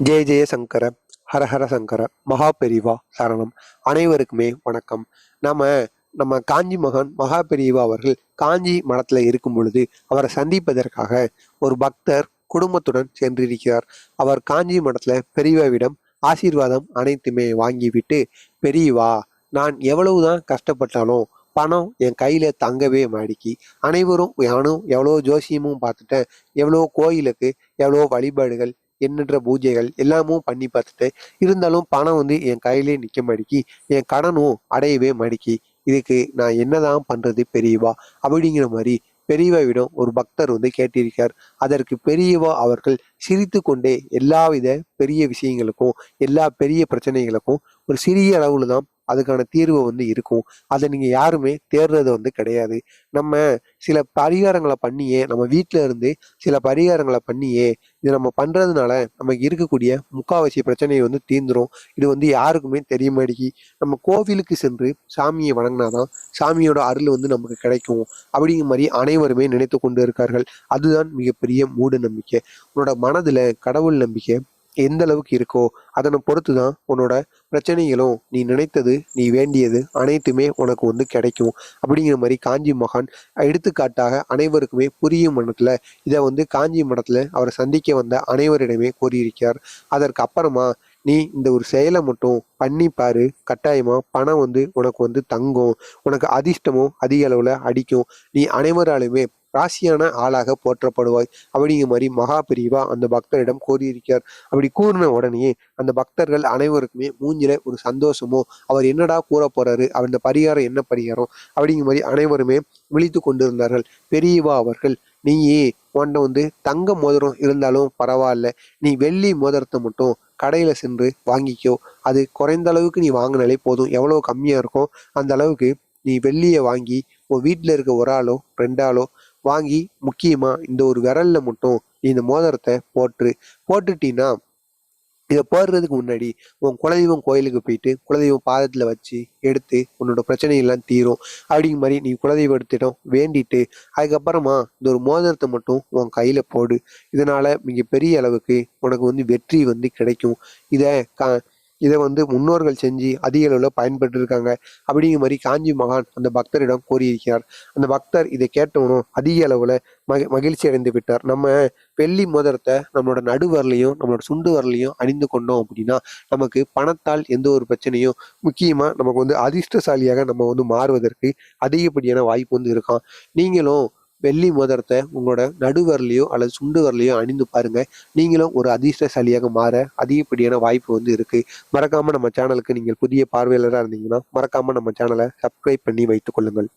ஜெய ஜெய சங்கர ஹரஹர சங்கர மகா பெரிவா சரணம். அனைவருக்குமே வணக்கம். நம்ம நம்ம காஞ்சி மகான் மகா பெரியவா அவர்கள் காஞ்சி மடத்தில் இருக்கும் பொழுது அவரை சந்திப்பதற்காக ஒரு பக்தர் குடும்பத்துடன் சென்றிருக்கிறார். அவர் காஞ்சி மடத்தில் பெரியவாவிடம் ஆசீர்வாதம் அனைத்துமே வாங்கிவிட்டு பெரியவா நான் எவ்வளவுதான் கஷ்டப்பட்டாலும் பணம் என் கையில் தங்கவே மாடிக்கு அனைவரும் நானும் எவ்வளோ ஜோசியமும் பார்த்துட்டேன் எவ்வளோ கோயிலுக்கு எவ்வளோ வழிபாடுகள் எண்ணற்ற பூஜைகள் எல்லாமும் பண்ணி பார்த்துட்டு இருந்தாலும் பணம் வந்து என் கையிலே நிற்க மாடிக்கி என் கடனும் அடையவே மாடிக்கி இதுக்கு நான் என்னதான் பண்றது பெரியவா? அப்படிங்கிற மாதிரி பெரியவாவிடம் ஒரு பக்தர் வந்து கேட்டிருக்கார். அதற்கு பெரியவா அவர்கள் சிரித்து கொண்டே எல்லாவித பெரிய விஷயங்களுக்கும் எல்லா பெரிய பிரச்சனைகளுக்கும் ஒரு சிறிய அளவுல தான் அதுக்கான தீர்வு வந்து இருக்கும். அதை நீங்கள் யாருமே தேடுறது வந்து கிடையாது. நம்ம சில பரிகாரங்களை பண்ணியே நம்ம வீட்டில் இருந்து சில பரிகாரங்களை பண்ணியே இது நம்ம பண்ணுறதுனால நமக்கு இருக்கக்கூடிய முக்காவாசி பிரச்சனையை வந்து தீர்ந்துடும் இது வந்து யாருக்குமே தெரிய மாட்டேங்கி நம்ம கோவிலுக்கு சென்று சாமியை வணங்கினாதான் சாமியோட அருள் வந்து நமக்கு கிடைக்கும். அப்படிங்கிற மாதிரி அனைவருமே நினைத்து கொண்டு இருக்கார்கள். அதுதான் மிகப்பெரிய மூட நம்பிக்கை. உன்னோட மனதில் கடவுள் நம்பிக்கை எந்த அளவுக்கு இருக்கோ அதனை பொறுத்து தான் உன்னோட பிரச்சனைகளும் நீ நினைத்தது நீ வேண்டியது அனைத்துமே உனக்கு வந்து கிடைக்கும். அப்படிங்கிற மாதிரி காஞ்சி மகான் எடுத்துக்காட்டாக அனைவருக்குமே புரியும் மனத்தில் இதை வந்து காஞ்சி மடத்தில் அவரை சந்திக்க வந்த அனைவரிடமே கூறியிருக்கிறார். அதற்கு அப்புறமா நீ இந்த ஒரு செயலை மட்டும் பண்ணி பாரு. கட்டாயமாக பணம் வந்து உனக்கு வந்து தங்கும். உனக்கு அதிர்ஷ்டமும் அதிக அளவில் அடிக்கும். நீ அனைவராலுமே ராசியான ஆளாக போற்றப்படுவாய். அப்படிங்கிற மாதிரி மகா பிரிவா அந்த பக்தரிடம் கூறியிருக்கார் அப்படி கூறின உடனே அந்த பக்தர்கள் அனைவருக்குமே மூஞ்சில ஒரு சந்தோஷமோ அவர் என்னடா கூற போறாரு அந்த பரிகாரம் என்ன பரிகாரம் அப்படிங்கிற மாதிரி அனைவருமே விழித்து கொண்டிருந்தார்கள். பெரியவா அவர்கள் நீயே உன்ட வந்து தங்க மோதிரம் இருந்தாலும் பரவாயில்ல. நீ வெள்ளி மோதிரத்தை மட்டும் கடையில் சென்று வாங்கிக்கோ. அது குறைந்த அளவுக்கு நீ வாங்கினாலே போதும். எவ்வளோ கம்மியாக இருக்கோ அந்த அளவுக்கு நீ வெள்ளியை வாங்கி உன் வீட்டில் இருக்க ஒரு ஆளோ ரெண்டாளோ வாங்கி முக்கியமாக இந்த ஒரு விரலில் மட்டும் நீ இந்த மோதிரத்தை போட்டு போட்டுட்டீன்னா இதை போடுறதுக்கு முன்னாடி உன் குலதெய்வம் கோயிலுக்கு போயிட்டு குலதெய்வம் பாதத்தில் வச்சு எடுத்து உன்னோட பிரச்சனையெல்லாம் தீரும். அப்படிங்கிற மாதிரி நீ குலதெய்வம் எடுத்துட்டோம் வேண்டிட்டு அதுக்கப்புறமா இந்த ஒரு மோதிரத்தை மட்டும் உன் கையில் போடு. இதனால மிகப்பெரிய அளவுக்கு உனக்கு வந்து வெற்றி வந்து கிடைக்கும். இதை கா இதை வந்து முன்னோர்கள் செஞ்சு அதிக அளவில் பயன்பட்டு இருக்காங்க அப்படிங்கிற மாதிரி காஞ்சி மகான் அந்த பக்தரிடம் கூறியிருக்கிறார். அந்த பக்தர் இதை கேட்டவனும் அதிக அளவில் மகி மகிழ்ச்சி அடைந்து விட்டார். நம்ம வெள்ளி மோதிரத்தை நம்மளோட நடுவரலையும் நம்மளோட சுண்டு வரலையும் அணிந்து கொண்டோம் அப்படின்னா நமக்கு பணத்தால் எந்த ஒரு பிரச்சனையும் முக்கியமாக நமக்கு வந்து அதிர்ஷ்டசாலியாக நம்ம வந்து மாறுவதற்கு அதிகப்படியான வாய்ப்பு வந்து இருக்கும். நீங்களும் வெள்ளி மோதிரத்தை உங்களோட நடுவரலையோ அல்லது சுண்டு வரலையோ அணிந்து பாருங்க. நீங்களும் ஒரு அதிர்ஷ்டசாலியாக மாற அதிகப்படியான வாய்ப்பு வந்து இருக்கு. மறக்காம நம்ம சேனலுக்கு நீங்கள் புதிய பார்வையாளராக இருந்தீங்கன்னா மறக்காம நம்ம சேனலை சப்ஸ்கிரைப் பண்ணி வைத்துக் கொள்ளுங்கள்.